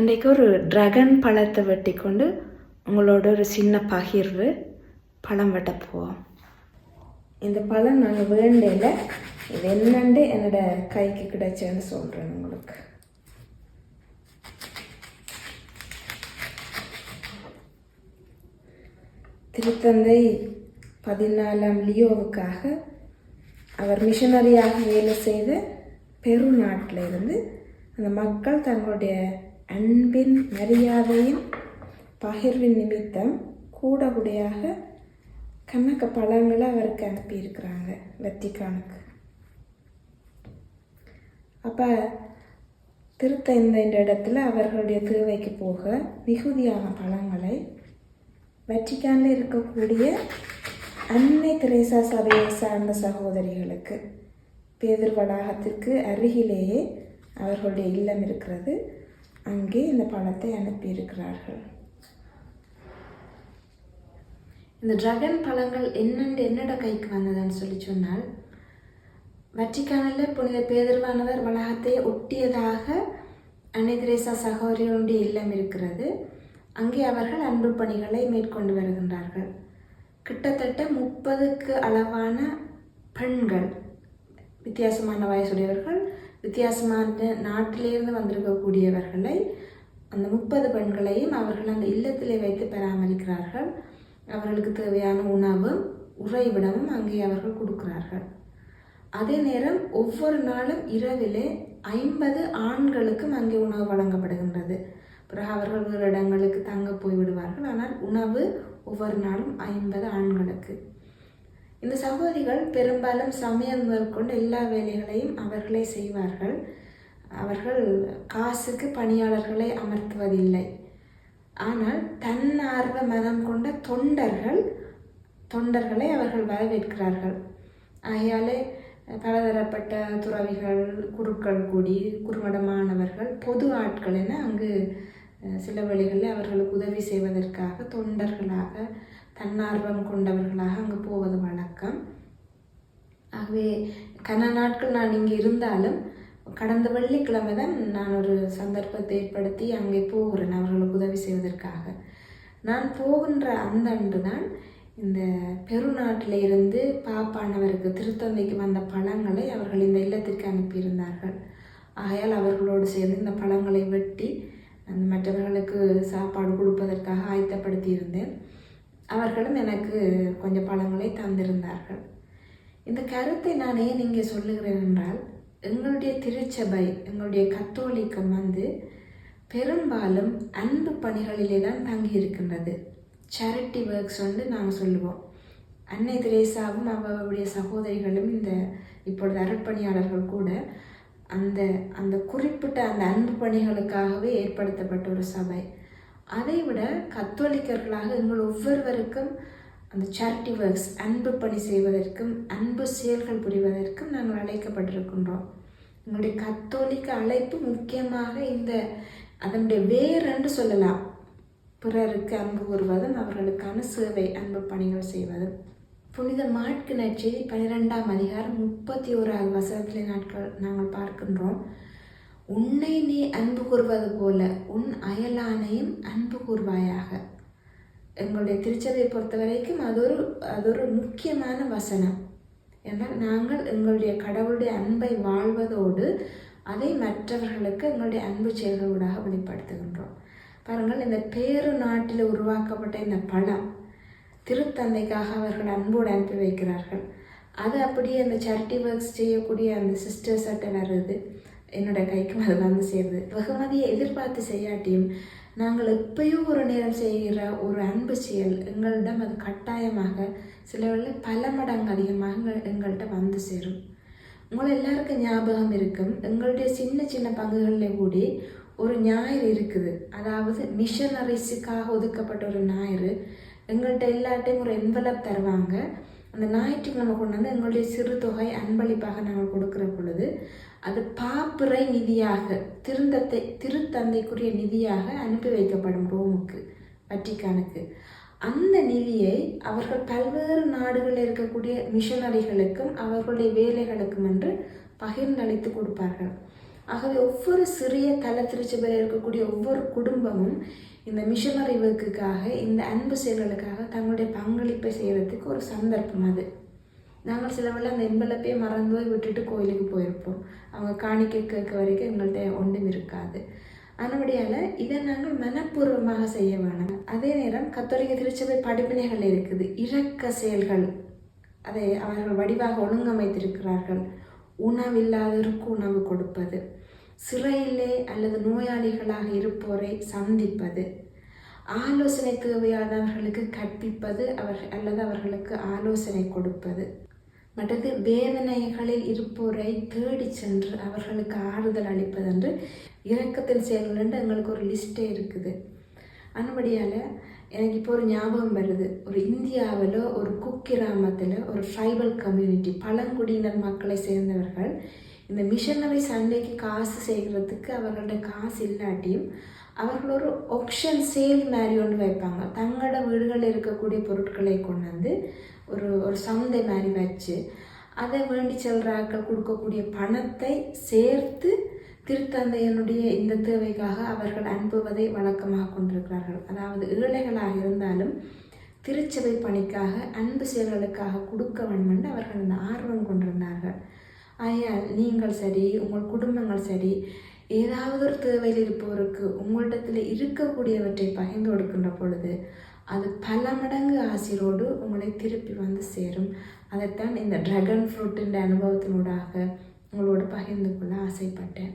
இன்றைக்கு ஒரு ட்ராகன் பழத்தை வெட்டி கொண்டு உங்களோட ஒரு சின்ன பகிர்வு. பழம் வெட்ட போவோம். இந்த பழம் நாங்கள் வேண்டையில் இது என்னண்டு என்னோட கைக்கு கிடைச்சேன்னு சொல்கிறேன் உங்களுக்கு. திருத்தந்தை பதினாலாம் லியோவுக்காக அவர் மிஷனரியாக வேலை செய்த பெரு நாட்டில் இருந்து அந்த மக்கள் தங்களுடைய அன்பின் மரியாதையின் பகிர்வின் நிமித்தம் கூட கூடையாக கணக்கு பழங்களை அவருக்கு அனுப்பியிருக்கிறாங்க வெத்திக்கானுக்கு அப்போ திருத்தந்த இந்த இடத்துல அவர்களுடைய தேவைக்கு போக மிகுதியான பழங்களை வட்டிக்கானில் இருக்கக்கூடிய அன்னை திரேசா சபையை சார்ந்த சகோதரிகளுக்கு பேதர் வளாகத்திற்கு அருகிலேயே அவர்களுடைய இல்லம் இருக்கிறது. அங்கே இந்த பழத்தை அனுப்பியிருக்கிறார்கள். இந்த ட்ரகன் பழங்கள் என்னென்று என்னோட கைக்கு வந்ததுன்னு சொல்லி சொன்னால் வட்டிக்கானில் புனித பேதர்வானவர் வளாகத்தை ஒட்டியதாக அனிதிரேசா சகோதரியுடைய இல்லம் இருக்கிறது. அங்கே அவர்கள் அன்பு பணிகளை மேற்கொண்டு வருகின்றார்கள். கிட்டத்தட்ட முப்பதுக்கு அளவான பெண்கள் வித்தியாசமான வயசுடையவர்கள் வித்தியாசமான நாட்டிலிருந்து வந்திருக்கக்கூடியவர்களை அந்த முப்பது பெண்களையும் அவர்கள் அந்த இல்லத்திலே வைத்து பராமரிக்கிறார்கள். அவர்களுக்கு தேவையான உணவும் உறைவிடமும் அங்கே அவர்கள் கொடுக்கிறார்கள். அதே நேரம் ஒவ்வொரு நாளும் இரவிலே ஐம்பது ஆண்களுக்கும் அங்கே உணவு வழங்கப்படுகின்றது. பிறகு அவர்கள் வேறு இடங்களுக்கு தங்க போய் விடுவார்கள் ஆனால் உணவு ஒவ்வொரு நாளும் ஐம்பது ஆண்களுக்கு. இந்த சகோதரிகள் பெரும்பாலும் சமையல் முதற்கொண்டு எல்லா வேலைகளையும் அவர்களே செய்வார்கள். அவர்கள் காசுக்கு பணியாளர்களை அமர்த்துவதில்லை. ஆனால் தன்னார்வ மதம் கொண்ட தொண்டர்கள் தொண்டர்களை அவர்கள் வரவேற்கிறார்கள். ஆகையாலே பலதரப்பட்ட துறவிகள் குருக்கள் கூடி குறுமடமானவர்கள் பொது ஆட்கள் என அங்கு சில வழிகளில் அவர்களுக்கு உதவி செய்வதற்காக தொண்டர்களாக தன்னார்வம் கொண்டவர்களாக அங்கே போவது வழக்கம் ஆகவே கன நாட்கள் நான் இங்கே இருந்தாலும் கடந்த வெள்ளிக்கிழமை தான் நான் ஒரு சந்தர்ப்பத்தை ஏற்படுத்தி அங்கே போகிறேன் அவர்களுக்கு உதவி செய்வதற்காக. நான் போகின்ற அந்த அன்று தான் இந்த பெருநாட்டில் இருந்து பாப்பானவருக்கு திருத்தந்தைக்கு வந்த பழங்களை அவர்கள் இந்த இல்லத்திற்கு அனுப்பியிருந்தார்கள். ஆகையால் அவர்களோடு சேர்ந்து இந்த பழங்களை வெட்டி அந்த மற்றவர்களுக்கு சாப்பாடு கொடுப்பதற்காக ஆயத்தப்படுத்தியிருந்தேன். அவர்களும் எனக்கு கொஞ்சம் பழங்களை தந்திருந்தார்கள். இந்த கருத்தை நான் ஏன் இங்கே சொல்லுகிறேன் என்றால் எங்களுடைய திருச்சபை எங்களுடைய கத்தோலிக்கம் வந்து பெரும்பாலும் அன்பு பணிகளிலே தான் தங்கி இருக்கின்றது சேரிட்டி ஒர்க்ஸ் வந்து நாங்கள் சொல்லுவோம். அன்னை திரேசாவும் அவருடைய சகோதரிகளும் இந்த இப்பொழுது அறப்பணியாளர்கள் கூட அந்த அந்த குறிப்பிட்ட அந்த அன்பு பணிகளுக்காகவே ஏற்படுத்தப்பட்ட ஒரு சபை. அதை விட கத்தோலிக்கர்களாக எங்கள் ஒவ்வொருவருக்கும் அந்த சேரிட்டி ஒர்க்ஸ் அன்பு பணி செய்வதற்கும் அன்பு செயல்கள் புரிவதற்கும் நாங்கள் அழைக்கப்பட்டிருக்கின்றோம். எங்களுடைய கத்தோலிக்க அழைப்பு முக்கியமாக இந்த அதனுடைய வேரென்று சொல்லலாம். பிறருக்கு அன்பு கூறுவதும் அவர்களுக்கான சேவை அன்பு பணிகள் செய்வதும். புனித மாட்கு நற்செய்தி பனிரெண்டாம் அதிகாரம் முப்பத்தி ஓராவது வசனத்திலே நாட்கள் நாங்கள் பார்க்கின்றோம். உன்னை நீ அன்பு கூறுவது போல உன் அயலானையும் அன்பு கூறுவாயாக. எங்களுடைய திருச்சபையை பொறுத்த வரைக்கும் அது ஒரு அது ஒரு முக்கியமான வசனம். என்றால் நாங்கள் எங்களுடைய கடவுளுடைய அன்பை வாழ்வதோடு அதை மற்றவர்களுக்கு எங்களுடைய அன்பு செயல்களூடாக வெளிப்படுத்துகின்றோம். பாருங்கள் இந்த பேரு நாட்டில் உருவாக்கப்பட்ட இந்த பழம் திருத்தந்தைக்காக அவர்கள் அன்போடு அனுப்பி வைக்கிறார்கள். அது அப்படியே அந்த சேரிட்டி ஒர்க்ஸ் செய்யக்கூடிய அந்த சிஸ்டர்ஸ்கிட்ட வருது. என்னோட கைக்கும் அது வந்து சேருது வெகுமதியை எதிர்பார்த்து செய்யாட்டியும் நாங்கள் எப்பயோ ஒரு நேரம் செய்கிற ஒரு அன்பு செயல் எங்களிடம் அது கட்டாயமாக சில வேளை பல மடங்கு அதிகமாக எங்கள்கிட்ட வந்து சேரும். உங்களை எல்லாருக்கும் ஞாபகம் இருக்கும். எங்களுடைய சின்ன சின்ன பங்குகளில் கூடி ஒரு ஞாயிறு இருக்குது. அதாவது மிஷனரிஸுக்காக ஒதுக்கப்பட்ட ஒரு ஞாயிறு. எங்கள்கிட்ட எல்லாட்டையும் ஒரு என்வலப் தருவாங்க. அந்த ஞாயிற்றுக்கிழமை கொண்டு வந்து எங்களுடைய சிறு தொகை அன்பளிப்பாக நாங்கள் கொடுக்குற பொழுது அது பாப்புரை நிதியாக திருந்தத்தை திருத்தந்தைக்குரிய நிதியாக அனுப்பி வைக்கப்படும் ரோமுக்கு வட்டிக்கானுக்கு. அந்த நிதியை அவர்கள் பல்வேறு நாடுகளில் இருக்கக்கூடிய மிஷனரிகளுக்கும் அவர்களுடைய வேலைகளுக்கும் என்று பகிர்ந்தளித்து கொடுப்பார்கள். ஆகவே ஒவ்வொரு சிறிய தல திருச்சபையில் இருக்கக்கூடிய ஒவ்வொரு குடும்பமும் இந்த மிஷனரி ஒர்க்குக்காக இந்த அன்பு செயல்களுக்காக தங்களுடைய பங்களிப்பை செய்கிறதுக்கு ஒரு சந்தர்ப்பம் அது. நாங்கள் சிலவெல்லாம் அந்த எண்பலப்பே மறந்து போய் விட்டுட்டு கோயிலுக்கு போயிருப்போம். அவங்க காணிக்க கேட்க வரைக்கும் எங்கள்கிட்ட ஒன்றும் இருக்காது. அதனுடையால் இதை நாங்கள் மனப்பூர்வமாக செய்ய வேணும் அதே நேரம் கத்தோலிக்க திருச்சபை படிப்பினைகள் இருக்குது. இறக்க செயல்கள். அதை அவர்கள் வடிவாக ஒழுங்கமைத்திருக்கிறார்கள். உணவில்லாதவருக்கு உணவு கொடுப்பது. சிறையிலே அல்லது நோயாளிகளாக இருப்போரை சந்திப்பது. ஆலோசனை தேவையானவர்களுக்கு கற்பிப்பது அவர்கள் அல்லது அவர்களுக்கு ஆலோசனை கொடுப்பது. மற்றது வேதனைகளில் இருப்போரை தேடி சென்று அவர்களுக்கு ஆறுதல் அளிப்பது என்று இரக்கத்தின் செயல்கள் என்று எங்களுக்கு ஒரு லிஸ்ட்டே இருக்குது. அன்படியால் எனக்கு இப்போ ஒரு ஞாபகம் வருது. ஒரு இந்தியாவில் ஒரு குக்கிராமத்தில் ஒரு ட்ரைபல் கம்யூனிட்டி பழங்குடியினர் மக்களை சேர்ந்தவர்கள் இந்த மிஷனரி சண்டைக்கு காசு செய்கிறதுக்கு அவர்களோட காசு இல்லாட்டியும் அவர்கள் ஒரு ஒப்ஷன் சேல் மாதிரி ஒன்று வைப்பாங்க. தங்களோட வீடுகளில் இருக்கக்கூடிய பொருட்களை கொண்டு வந்து ஒரு ஒரு சந்தை மாதிரி வச்சு அதை வேண்டி செல்றாக்கள் கொடுக்கக்கூடிய பணத்தை சேர்த்து திருத்தந்தையனுடைய இந்த தேவைக்காக அவர்கள் அனுப்புவதை வழக்கமாக கொண்டிருக்கிறார்கள். அதாவது ஏழைகளாக இருந்தாலும் திருச்சபை பணிக்காக அன்பு செயல்களுக்காக கொடுக்க வேண்டும் என்று அவர்கள் அந்த ஆர்வம் கொண்டிருந்தார்கள். ஆகையால் நீங்கள் சரி உங்கள் குடும்பங்கள் சரி ஏதாவது ஒரு தேவையில் இருப்பவருக்கு உங்களிடத்தில் இருக்கக்கூடியவற்றை பகிர்ந்து கொடுக்கின்ற பொழுது அது பல மடங்கு ஆசிரோடு உங்களை திருப்பி வந்து சேரும். அதைத்தான் இந்த ட்ராகன் ஃப்ரூட்டின் அனுபவத்தினூடாக உங்களோடு பகிர்ந்து கொள்ள ஆசைப்பட்டேன்.